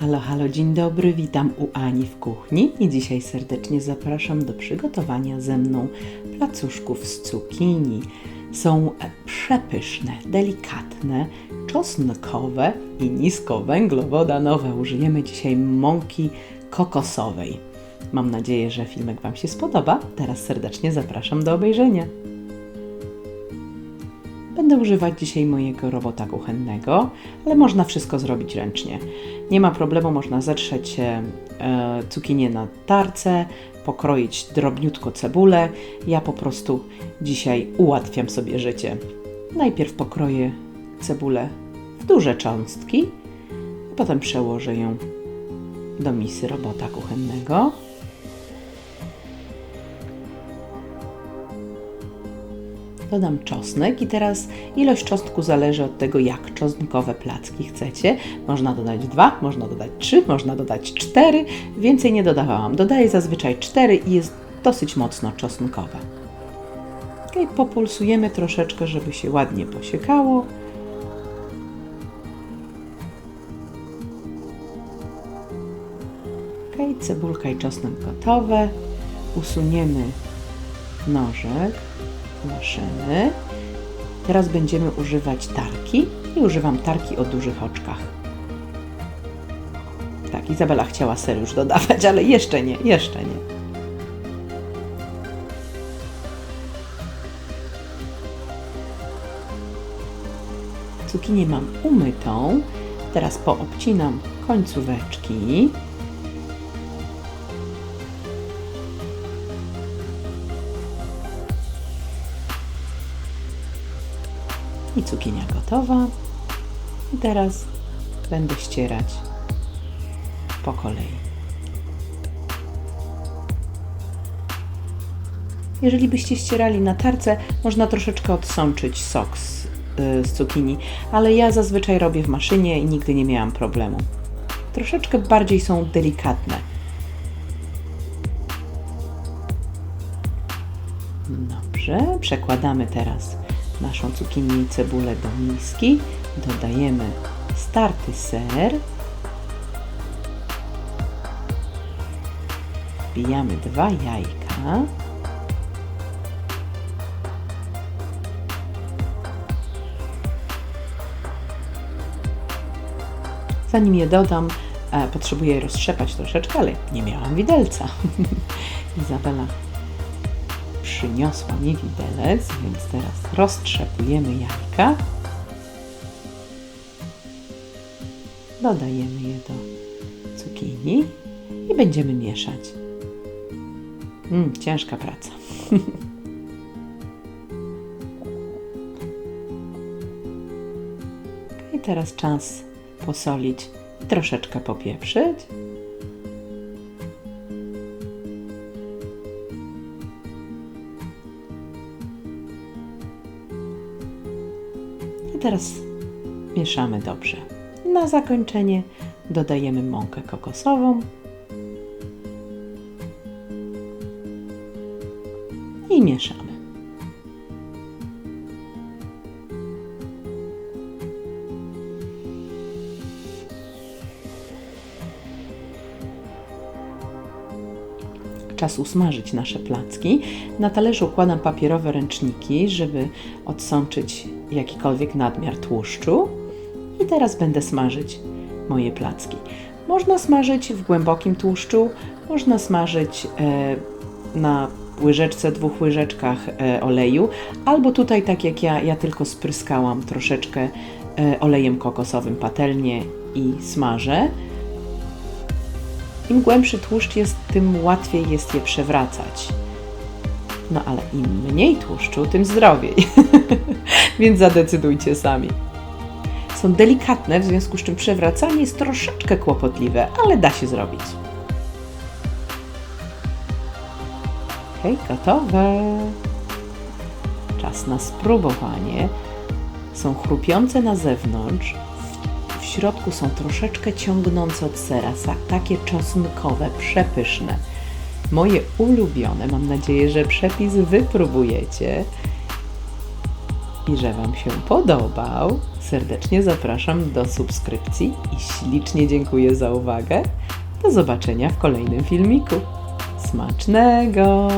Halo, halo, dzień dobry, witam u Ani w kuchni i dzisiaj serdecznie zapraszam do przygotowania ze mną placuszków z cukinii. Są przepyszne, delikatne, czosnkowe i niskowęglowodanowe. Użyjemy dzisiaj mąki kokosowej. Mam nadzieję, że filmek Wam się spodoba. Teraz serdecznie zapraszam do obejrzenia. Będę używać dzisiaj mojego robota kuchennego, ale można wszystko zrobić ręcznie. Nie ma problemu, można zetrzeć e, cukinię na tarce, pokroić drobniutko cebulę. Ja po prostu dzisiaj ułatwiam sobie życie. Najpierw pokroję cebulę w duże cząstki, potem przełożę ją do misy robota kuchennego. Dodam czosnek i teraz ilość czosnku zależy od tego, jak czosnkowe placki chcecie. Można dodać dwa, można dodać trzy, można dodać cztery. Więcej nie dodawałam. Dodaję zazwyczaj cztery i jest dosyć mocno czosnkowe. Okay, populsujemy troszeczkę, żeby się ładnie posiekało. Okay, cebulka i czosnek gotowe. Usuniemy nożek maszyny. Teraz będziemy używać tarki i używam tarki o dużych oczkach. Tak, Izabela chciała ser już dodawać, ale jeszcze nie, jeszcze nie. Cukinię mam umytą. Teraz poobcinam końcóweczki. I cukinia gotowa. I teraz będę ścierać po kolei. Jeżeli byście ścierali na tarce, można troszeczkę odsączyć sok z, yy, z cukinii, ale ja zazwyczaj robię w maszynie i nigdy nie miałam problemu. Troszeczkę bardziej są delikatne. Dobrze, przekładamy teraz naszą cukinię i cebulę do miski. Dodajemy starty ser. Wbijamy dwa jajka. Zanim je dodam, e, potrzebuję je roztrzepać troszeczkę, ale nie miałam widelca. Izabela przyniosła mi widelec, więc teraz roztrzepujemy jajka. Dodajemy je do cukinii i będziemy mieszać. Mm, ciężka praca. I teraz czas posolić i troszeczkę popieprzyć. Teraz mieszamy dobrze. Na zakończenie dodajemy mąkę kokosową i mieszamy. Czas usmażyć nasze placki. Na talerzu układam papierowe ręczniki, żeby odsączyć jakikolwiek nadmiar tłuszczu. I teraz będę smażyć moje placki. Można smażyć w głębokim tłuszczu, można smażyć e, na łyżeczce, dwóch łyżeczkach e, oleju, albo tutaj, tak jak ja, ja tylko spryskałam troszeczkę e, olejem kokosowym patelnie i smażę. Im głębszy tłuszcz jest, tym łatwiej jest je przewracać. No ale im mniej tłuszczu, tym zdrowiej. Więc zadecydujcie sami. Są delikatne, w związku z czym przewracanie jest troszeczkę kłopotliwe, ale da się zrobić. Ok, gotowe. Czas na spróbowanie. Są chrupiące na zewnątrz, środku są troszeczkę ciągnące od sera, takie czosnkowe, przepyszne. Moje ulubione, mam nadzieję, że przepis wypróbujecie. i że Wam się podobał. Serdecznie zapraszam do subskrypcji i ślicznie dziękuję za uwagę. Do zobaczenia w kolejnym filmiku. Smacznego!